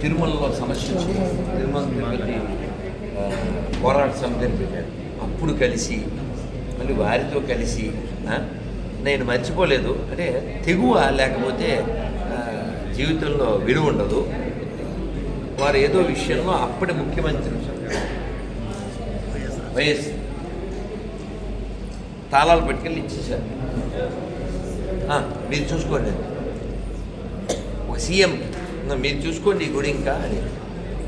తిరుమలలో సమస్య వచ్చింది తిరుమల తిరుపతి పోరాట సమితిని పెట్టారు. అప్పుడు కలిసి మళ్ళీ వారితో కలిసి నేను మర్చిపోలేదు. అంటే తెగువ లేకపోతే జీవితంలో విలువ ఉండదు. వారు ఏదో విషయంలో అప్పటి ముఖ్యమంత్రి. వైఎస్. తాళాలు పట్టుకెళ్ళి ఇచ్చేశారు. మీరు చూసుకోండి. ఒక సీఎం. మీరు చూసుకోండి ఈ గుడి ఇంకా అని.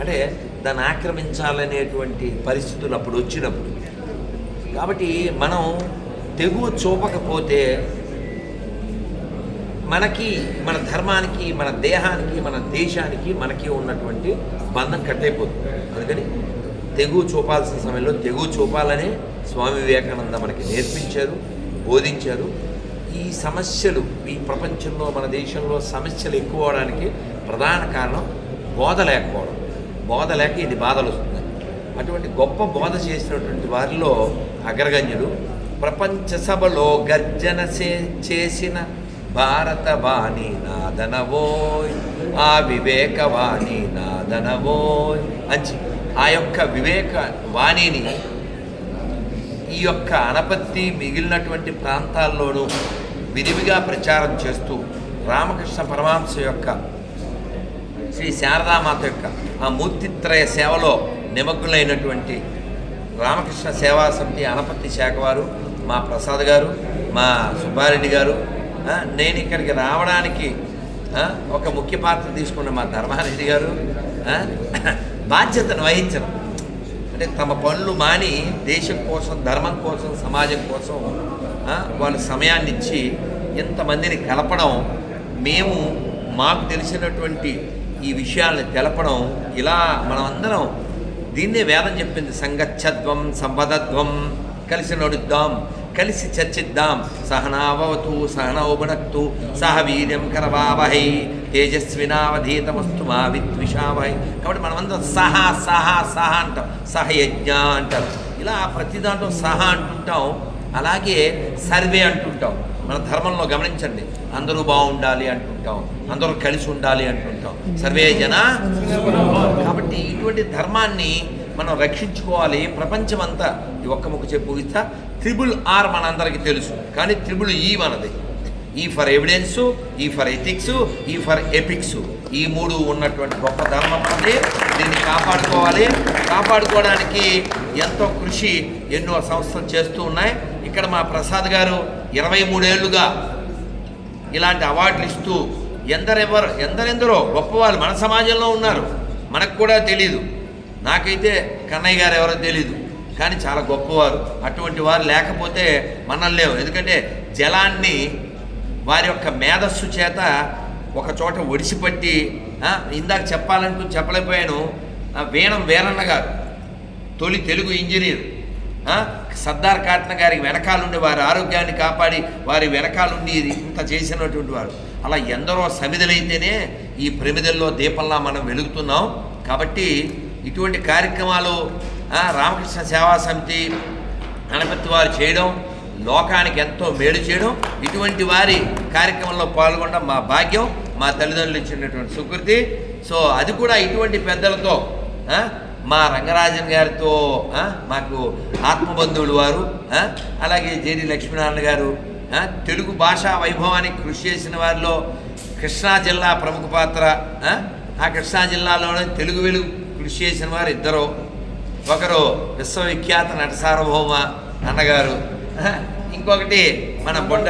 అంటే దాన్ని ఆక్రమించాలనేటువంటి పరిస్థితులు అప్పుడు వచ్చినప్పుడు. కాబట్టి మనం తెగువ చూపకపోతే మనకి మన ధర్మానికి మన దేహానికి మన దేశానికి మనకి ఉన్నటువంటి బంధం కట్టయిపోతుంది. అందుకని తెగువ చూపాల్సిన సమయంలో తెగువ చూపాలని స్వామి వివేకానంద మనకి నేర్పించారు బోధించారు. ఈ సమస్యలు ఈ ప్రపంచంలో మన దేశంలో సమస్యలు ఎక్కువ అవడానికి ప్రధాన కారణం బోధ లేకపోవడం. బోధ లేక ఇది బాధలు వస్తున్నాయి. అటువంటి గొప్ప బోధ చేసినటువంటి వారిలో అగ్రగణ్యుడు ప్రపంచ సభలో గర్జన చేసిన భారతవాణి నాదనవోయ్ ఆ వివేకవాణి నాదనవోయ్ అని ఆ యొక్క వివేక వాణిని ఈ యొక్క అనపత్తి మిగిలినటువంటి ప్రాంతాల్లోనూ విరివిగా ప్రచారం చేస్తూ రామకృష్ణ పరమహంస యొక్క శ్రీ శారదామాత యొక్క ఆ మూర్తిత్రయ సేవలో నిమగ్నులైనటువంటి రామకృష్ణ సేవా సమితి అనపత్తి శాఖ వారు మా ప్రసాద్ గారు మా సుబ్బారెడ్డి గారు నేను ఇక్కడికి రావడానికి ఒక ముఖ్య పాత్ర తీసుకున్న మా ధర్మారెడ్డి గారు బాధ్యతను వహించడం అంటే తమ పనులు మాని దేశం కోసం ధర్మం కోసం సమాజం కోసం వాళ్ళ వాళ్ళు సమయాన్ని ఇచ్చి ఇంతమందిని కలపడం మేము మాకు తెలిసినటువంటి ఈ విషయాల్ని తెలపడం ఇలా మనమందరం దీన్నే వేదం చెప్పింది. సంగచ్చత్వం సంపదత్వం కలిసి నడుద్దాం కలిసి చర్చిద్దాం. సహనావతు సహనౌభనక్తు సహ వీర్యం కరవావహై తేజస్వినావధీతమస్తు మా విద్విషావహై. కాబట్టి మనమందరం సహా సహా సహా అంటాం. సహయజ్ఞ అంటారు ఇలా ప్రతి దాంట్లో సహా అంటుంటాం. అలాగే సర్వే అంటుంటాం. మన ధర్మంలో గమనించండి. అందరూ బాగుండాలి అంటుంటాం. అందరూ కలిసి ఉండాలి అంటుంటాం. సర్వే జన కాబట్టి ఇటువంటి ధర్మాన్ని మనం రక్షించుకోవాలి. ప్రపంచం అంతా ఈ ఒక్క ముక్క చెప్పు ఇస్తా త్రిబుల్ ఆర్ మనందరికీ తెలుసు. కానీ త్రిబుల్ ఈ మనది. E for evidence E for ethics E for epics. ఈ మూడు ఉన్నటువంటి గొప్ప ధర్మం మనది. దీన్ని కాపాడుకోవాలి. కాపాడుకోవడానికి ఎంతో కృషి ఎన్నో సంస్థలు చేస్తూ ఉన్నాయి. ఇక్కడ మా ప్రసాద్ గారు ఇరవై మూడేళ్ళుగా ఇలాంటి అవార్డులు ఇస్తూ ఎందరెవరు ఎందరెందరో గొప్పవాళ్ళు మన సమాజంలో ఉన్నారు. మనకు కూడా తెలీదు. నాకైతే కన్నయ్య గారు ఎవరో తెలీదు. కానీ చాలా గొప్పవారు. అటువంటి వారు లేకపోతే మనం లేవు. ఎందుకంటే జలాన్ని వారి యొక్క మేధస్సు చేత ఒక చోట ఒడిసిపట్టి ఇందాక చెప్పాలనుకుని చెప్పలేకపోయాను. ఆ, వీణం వీరన్న గారు తొలి తెలుగు ఇంజనీర్. సర్దార్ కాట్న గారికి వెనకాలండి వారి ఆరోగ్యాన్ని కాపాడి వారి వెనకాలండి ఇంత చేసినటువంటి వారు. అలా ఎందరో సమిధులైతేనే ఈ ప్రమిదల్లో దీపంలా మనం వెలుగుతున్నాం. కాబట్టి ఇటువంటి కార్యక్రమాలు రామకృష్ణ సేవా సమితి గణపతి వారు చేయడం లోకానికి ఎంతో మేలు చేయడం ఇటువంటి వారి కార్యక్రమంలో పాల్గొనడం మా భాగ్యం మా తల్లిదండ్రులు ఇచ్చినటువంటి సుకృతి. సో అది కూడా ఇటువంటి పెద్దలతో మా రంగరాజన్ గారితో మాకు ఆత్మబంధువులు వారు అలాగే జేడి లక్ష్మీనారాయణ గారు తెలుగు భాషా వైభవానికి కృషి చేసిన వారిలో కృష్ణా జిల్లా ప్రముఖ పాత్ర ఆ, కృష్ణా జిల్లాలోనే తెలుగు వెలుగు కృషి చేసిన వారు ఇద్దరు. ఒకరు విశ్వవిఖ్యాత నట సార్వభౌమ అన్నగారు ఇంకొకటి మన బొండ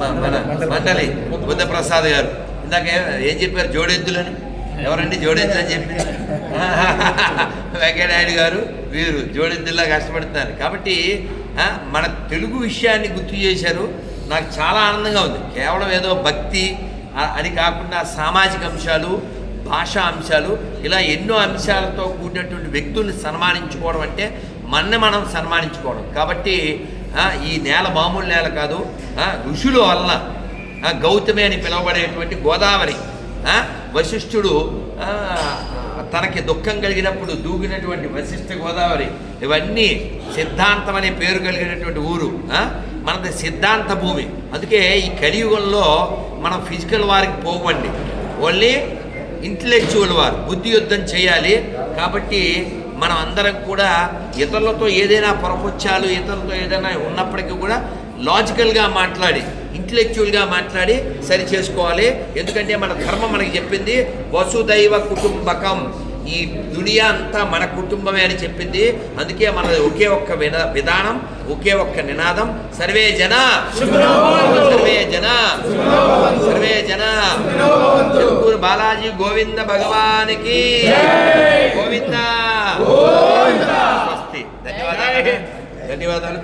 మన మండలి బుద్ధప్రసాద్ గారు. ఇందాక ఏం చెప్పారు? జోడెద్దులని? ఎవరండి జోడెద్దులు అని చెప్పి? వెంకయ్యనాయుడు గారు వీరు జోడెద్దుల్లా కష్టపడుతున్నారు. కాబట్టి మన తెలుగు విషయాన్ని గుర్తు చేశారు. నాకు చాలా ఆనందంగా ఉంది. కేవలం ఏదో భక్తి అది అని కాకుండా సామాజిక అంశాలు భాషా అంశాలు ఇలా ఎన్నో అంశాలతో కూడినటువంటి వ్యక్తుల్ని సన్మానించుకోవడం అంటే మన్ని మనం సన్మానించుకోవడం. కాబట్టి ఈ నేల మామూలు నేల కాదు ఋషులు ఋషుల గౌతమి అని పిలువబడేటువంటి గోదావరి వశిష్ఠుడు తనకి దుఃఖం కలిగినప్పుడు దూకినటువంటి వశిష్ఠ గోదావరి ఇవన్నీ సిద్ధాంతం అనే పేరు కలిగినటువంటి ఊరు మనది సిద్ధాంత భూమి. అందుకే ఈ కలియుగంలో మనం ఫిజికల్ వారికి పోవండి. ఓన్లీ ఇంటలెక్చువల్ వారు బుద్ధి యుద్ధం చేయాలి. కాబట్టి మనం అందరం కూడా ఇతరులతో ఏదైనా పొరపొచ్చాలు ఇతరులతో ఏదైనా ఉన్నప్పటికీ కూడా లాజికల్గా మాట్లాడి ఇంటలెక్చువల్గా మాట్లాడి సరి చేసుకోవాలి. ఎందుకంటే మన ధర్మం మనకి చెప్పింది వసుదైవ కుటుంబకం. ఈ దునియా అంతా మన కుటుంబమే అని చెప్పింది. అందుకే మన ఒకే ఒక్క విధానం ఒకే ఒక్క నినాదం. సర్వే జన. సర్వే జన. సర్వే జన. జగద్గురు బాలాజీ గోవింద భగవానికి. గోవింద. స్వస్తి. ధన్యవాదాలు. ధన్యవాదాలు.